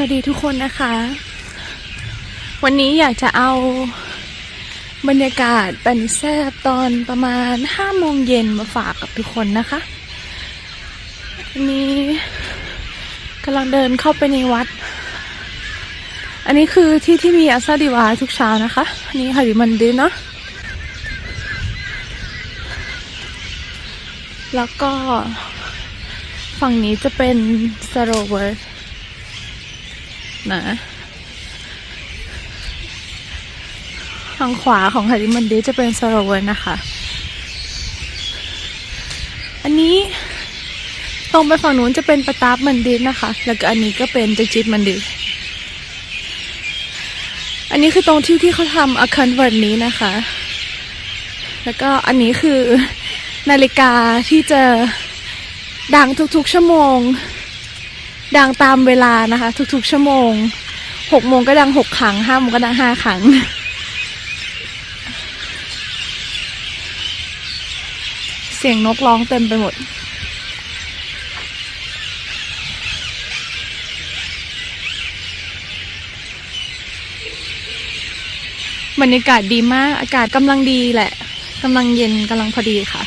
วัสดีทุกคนนะคะ วันนี้อยากจะเอาบรรยากาศปันแซบตอนประมาณห้าโมงเย็นมาฝากกับทุกคนนะคะวันนี้กำลังเดินเข้าไปในวัด อันนี้คือที่ที่มีอาซาดิวาทุกเช้านะคะอันนี้ฮาริมันดินเนาะแล้วก็ฝั่งนี้จะเป็นสโรเวอร์ นะทางขวาของฮาริมันดีจะเป็นสโรเวอร์นะคะ อันนี้ตรงไปฝั่งนู้นจะเป็นประตับมันดีนะคะ แล้วก็อันนี้ก็เป็นจจิตมันดีอันนี้คือตรงที่ที่เขาทำอาคันวันนี้นะคะ แล้วก็อันนี้คือนาฬิกาที่จะดังทุกๆชั่วโมง ดังตามเวลานะคะ ทุกๆ ชั่วโมงหกโมงก็ดังหกครั้งห้าโมงก็ดังห้าครั้งเสียงนกร้องเต็มไปหมด บรรยากาศดีมาก อากาศกำลังดีแหละกำลังเย็นกำลังพอดีค่ะ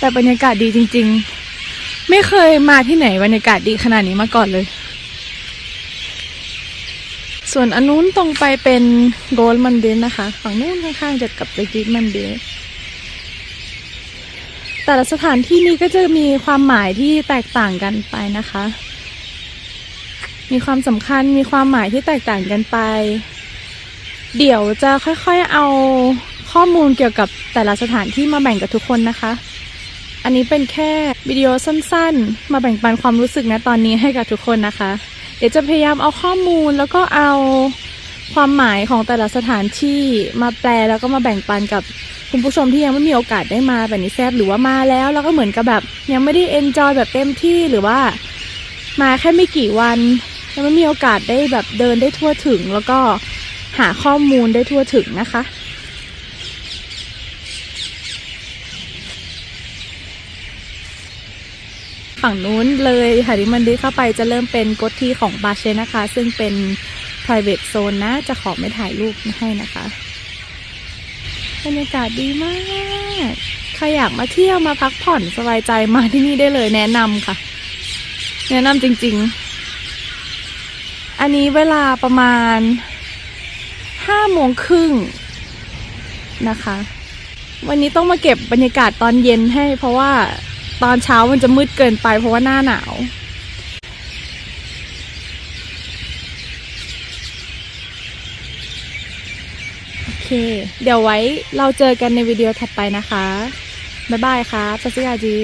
แต่บรรยากาศดีจริง ๆ ไม่เคยมาที่ไหนบรรยากาศดีขนาดนี้มาก่อนเลย ส่วนอันนู้นตรงไปเป็นโกลมันเดนนะคะ ฝั่งนู้นข้างๆจะกับเจจิตมันเดนแต่ละสถานที่นี้ก็จะมีความหมายที่แตกต่างกันไปนะคะ มีความสำคัญมีความหมายที่แตกต่างกันไป เดี๋ยวจะค่อยๆเอาข้อมูลเกี่ยวกับแต่ละสถานที่มาแบ่งกับทุกคนนะคะ อันนี้เป็นแค่วิดีโอสั้นๆ มาแบ่งปันความรู้สึกนะตอนนี้ให้กับทุกคนนะคะ เดี๋ยวจะพยายามเอาข้อมูลแล้วก็เอาความหมายของแต่ละสถานที่มาแปลแล้วก็มาแบ่งปันกับคุณผู้ชมที่ยังไม่มีโอกาสได้มาแบบนี้แซบหรือว่ามาแล้ว แล้วก็เหมือนกับแบบ ยังไม่ได้เอนจอยแบบเต็มที่หรือว่า มาแค่ไม่กี่วัน ยังไม่มีโอกาสได้แบบเดินได้ทั่วถึง แล้วก็หาข้อมูลได้ทั่วถึงนะคะ ฝั่งนู้นเลยหาริมันดีเข้าไปจะเริ่มเป็นกฎที่ของบาเชนะคะ ซึ่งเป็น private zone นะ จะขอไม่ถ่ายรูปให้นะคะบรรยากาศดีมาก ใครอยากมาเที่ยวมาพักผ่อนสบายใจมาที่นี่ได้เลยแนะนำค่ะ แนะนำจริงๆ อันนี้เวลาประมาณห้าโมงครึ่งนะคะ วันนี้ต้องมาเก็บบรรยากาศตอนเย็นให้เพราะว่า ตอนเช้ามันจะมืดเกินไปเพราะว่าหน้าหนาวโอเคเดี๋ยวไว้เราเจอกันในวิดีโอถัดไปนะคะ บ๊ายบายค่ะซัสดีค่ะจี